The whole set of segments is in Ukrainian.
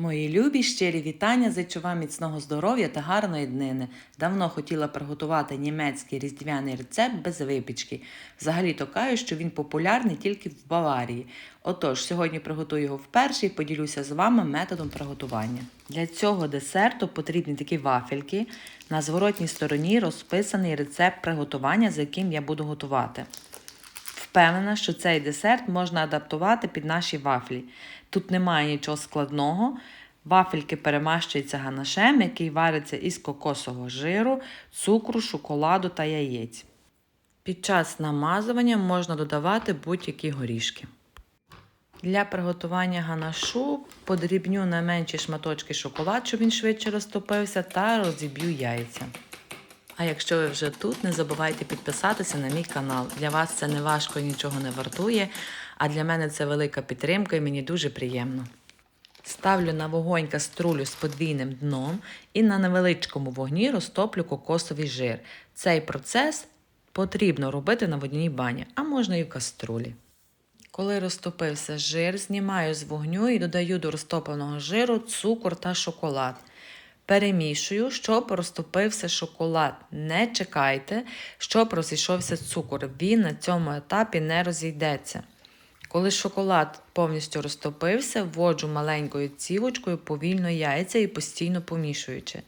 Мої любі щирі вітання, зичу вам міцного здоров'я та гарної днини. Давно хотіла приготувати німецький різдвяний рецепт без випічки. Взагалі то кажуть, що він популярний тільки в Баварії. Отож, сьогодні приготую його вперше і поділюся з вами методом приготування. Для цього десерту потрібні такі вафельки. На зворотній стороні розписаний рецепт приготування, за яким я буду готувати. Впевнена, що цей десерт можна адаптувати під наші вафлі. Тут немає нічого складного. Вафельки перемащуються ганашем, який вариться із кокосового жиру, цукру, шоколаду та яєць. Під час намазування можна додавати будь-які горішки. Для приготування ганашу подрібню на менші шматочки шоколад, щоб він швидше розтопився, та розіб'ю яйця. А якщо ви вже тут, не забувайте підписатися на мій канал. Для вас це не важко і нічого не вартує, а для мене це велика підтримка і мені дуже приємно. Ставлю на вогонь каструлю з подвійним дном і на невеличкому вогні розтоплю кокосовий жир. Цей процес потрібно робити на водяній бані, а можна і в каструлі. Коли розтопився жир, знімаю з вогню і додаю до розтопленого жиру цукор та шоколад. Перемішую, щоб розтопився шоколад. Не чекайте, щоб розійшовся цукор. Він на цьому етапі не розійдеться. Коли шоколад повністю розтопився, вводжу маленькою цівочкою повільно яйця і постійно помішуючи.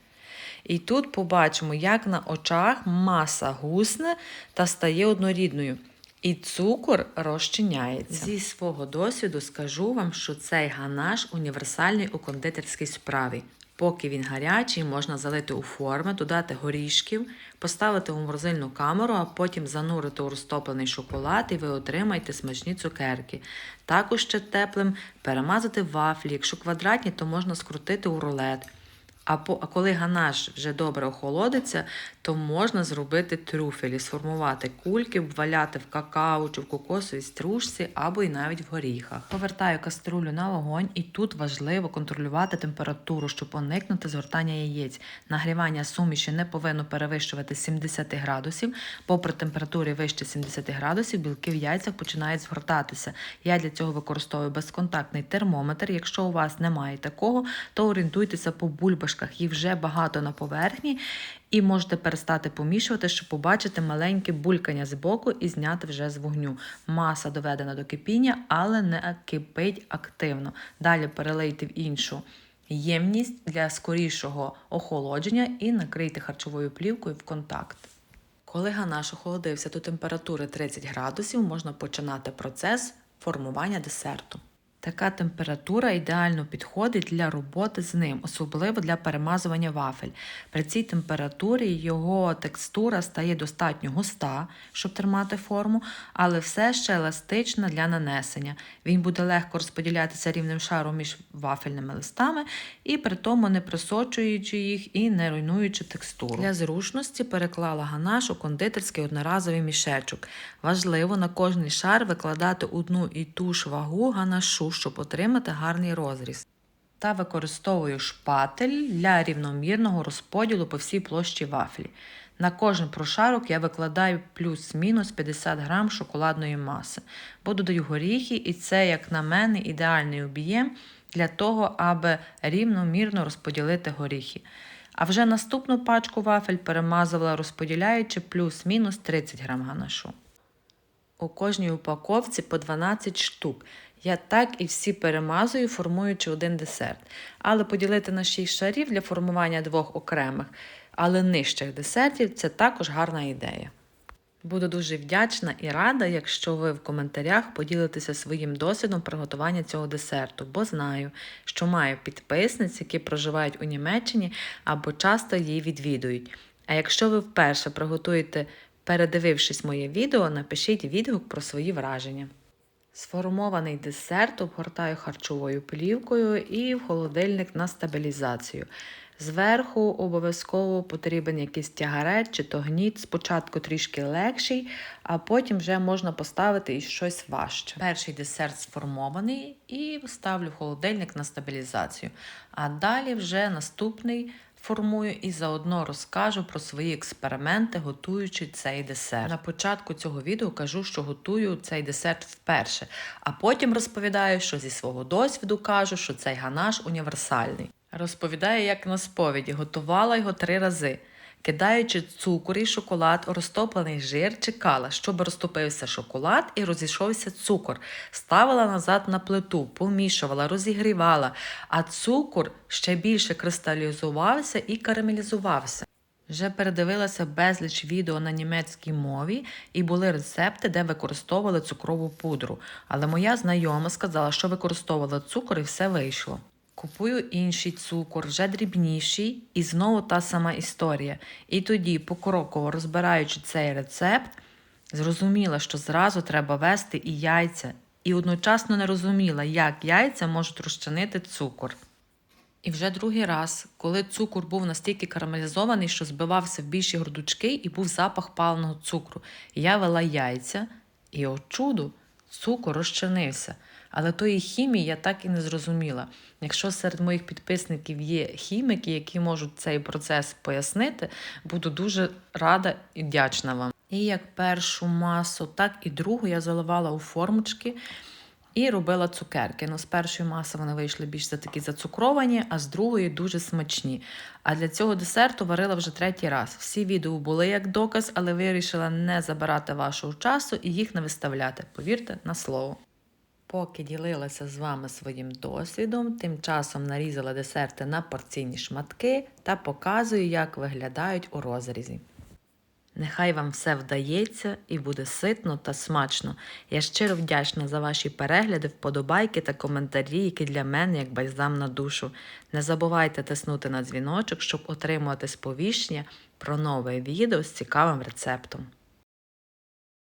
І тут побачимо, як на очах маса гусне та стає однорідною. І цукор розчиняється. Зі свого досвіду скажу вам, що цей ганаш універсальний у кондитерській справі. Поки він гарячий, можна залити у форми, додати горішків, поставити у морозильну камеру, а потім занурити у розтоплений шоколад і ви отримаєте смачні цукерки. Також ще теплим перемазати вафлі. Якщо квадратні, то можна скрутити у рулет. А, коли ганаш вже добре охолодиться, то можна зробити трюфелі, сформувати кульки, вваляти в какао чи в кокосовій стружці або й навіть в горіхах. Повертаю каструлю на вогонь, і тут важливо контролювати температуру, щоб уникнути згортання яєць. Нагрівання суміші не повинно перевищувати 70 градусів, бо при температурі вище 70 градусів білки в яйцях починають згортатися. Я для цього використовую безконтактний термометр. Якщо у вас немає такого, то орієнтуйтеся по бульбашках, їх вже багато на поверхні, і можете перестати помішувати, щоб побачити маленьке булькання з боку і зняти вже з вогню. Маса доведена до кипіння, але не кипить активно. Далі перелийте в іншу ємність для скорішого охолодження і накрийте харчовою плівкою в контакт. Коли ганаш охолодився до температури 30 градусів, можна починати процес формування десерту. Така температура ідеально підходить для роботи з ним, особливо для перемазування вафель. При цій температурі його текстура стає достатньо густа, щоб тримати форму, але все ще еластична для нанесення. Він буде легко розподілятися рівним шаром між вафельними листами і при тому не присочуючи їх і не руйнуючи текстуру. Для зручності переклала ганаш у кондитерський одноразовий мішечок. Важливо на кожний шар викладати одну і ту ж вагу ганашу щоб отримати гарний розріз. Та використовую шпатель для рівномірного розподілу по всій площі вафлі. На кожен прошарок я викладаю плюс-мінус 50 грам шоколадної маси, бо додаю горіхи, і це, як на мене, ідеальний об'єм для того, аби рівномірно розподілити горіхи. А вже наступну пачку вафель перемазувала, розподіляючи плюс-мінус 30 грам ганашу. У кожній упаковці по 12 штук. Я так і всі перемазую, формуючи один десерт. Але поділити на 6 шарів для формування двох окремих, але нижчих десертів це також гарна ідея. Буду дуже вдячна і рада, якщо ви в коментарях поділитеся своїм досвідом приготування цього десерту, бо знаю, що маю підписниць, які проживають у Німеччині або часто її відвідують. А якщо ви вперше приготуєте, передивившись моє відео, напишіть відгук про свої враження. Сформований десерт обгортаю харчовою плівкою і в холодильник на стабілізацію. Зверху обов'язково потрібен якийсь тягарець чи то гніт, спочатку трішки легший, а потім вже можна поставити і щось важче. Перший десерт сформований і ставлю в холодильник на стабілізацію. А далі вже наступний формую і заодно розкажу про свої експерименти, готуючи цей десерт. На початку цього відео кажу, що готую цей десерт вперше, а потім розповідаю, що зі свого досвіду кажу, що цей ганаш універсальний. Розповідаю, як на сповіді, готувала його три рази. Кидаючи цукор і шоколад розтоплений жир, чекала, щоб розтопився шоколад і розійшовся цукор. Ставила назад на плиту, помішувала, розігрівала, а цукор ще більше кристалізувався і карамелізувався. Вже передивилася безліч відео на німецькій мові і були рецепти, де використовували цукрову пудру. Але моя знайома сказала, що використовувала цукор і все вийшло. Купую інший цукор, вже дрібніший, і знову та сама історія. І тоді, покроково розбираючи цей рецепт, зрозуміла, що зразу треба вести і яйця, і одночасно не розуміла, як яйця можуть розчинити цукор. І вже другий раз, коли цукор був настільки карамелізований, що збивався в більші грудочки і був запах паленого цукру. Я вела яйця, і о чудо, цукор розчинився. Але тої хімії я так і не зрозуміла. Якщо серед моїх підписників є хіміки, які можуть цей процес пояснити, буду дуже рада і вдячна вам. І як першу масу, так і другу я заливала у формочки і робила цукерки. Ну, з першої маси вони вийшли більш за такі зацукровані, а з другої дуже смачні. А для цього десерту варила вже третій раз. Всі відео були як доказ, але вирішила не забирати вашого часу і їх не виставляти. Повірте на слово. Поки ділилася з вами своїм досвідом, тим часом нарізала десерти на порційні шматки та показую, як виглядають у розрізі. Нехай вам все вдається і буде ситно та смачно. Я щиро вдячна за ваші перегляди, вподобайки та коментарі, які для мене як бальзам на душу. Не забувайте тиснути на дзвіночок, щоб отримувати сповіщення про нове відео з цікавим рецептом.